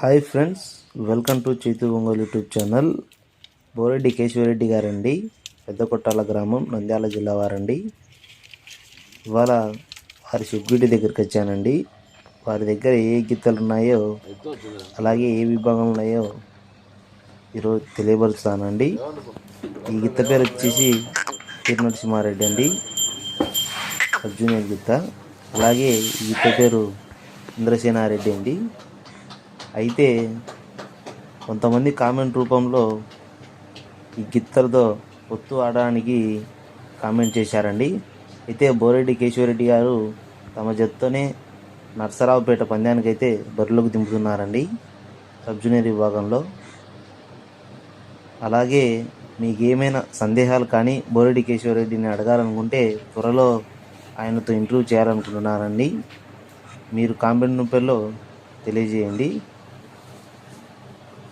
Hi friends welcome to Chaitu Ongole YouTube channel Boreddy Keshavareddy గారండి. పెద్ద కొట్టాల గ్రామం నంద్యాల జిల్లా వారండి. ఇవాళ వారి సుబ్బిడి దగ్గరికి వచ్చానండి. వారి దగ్గర ఏ గిత్తలు ఉన్నాయో అలాగే ఏ విభాగం ఉన్నాయో ఈరోజు తెలియపరుస్తానండి. ఈ గీత పేరు వచ్చేసి పీర్ నరసింహారెడ్డి అండి. సబ్ గీత. అలాగే ఈ గీత పేరు ఇంద్రసేనారెడ్డి అండి. అయితే కొంతమంది కామెంట్ రూపంలో ఈ గిత్తలతో ఒత్తు ఆడడానికి కామెంట్ చేశారండి. అయితే బోరెడ్డి కేశవరెడ్డి గారు తమ జట్టుతోనే నర్సరావుపేట పందానికైతే అయితే బరిలోకి దింపుతున్నారండి సబ్ జూనియర్ విభాగంలో. అలాగే మీకు ఏమైనా సందేహాలు కానీ బోరెడ్డి కేశవరెడ్డిని అడగాలనుకుంటే త్వరలో ఆయనతో ఇంటర్వ్యూ చేయాలనుకుంటున్నారండి మీరు కామెంట్ రూపంలో తెలియజేయండి.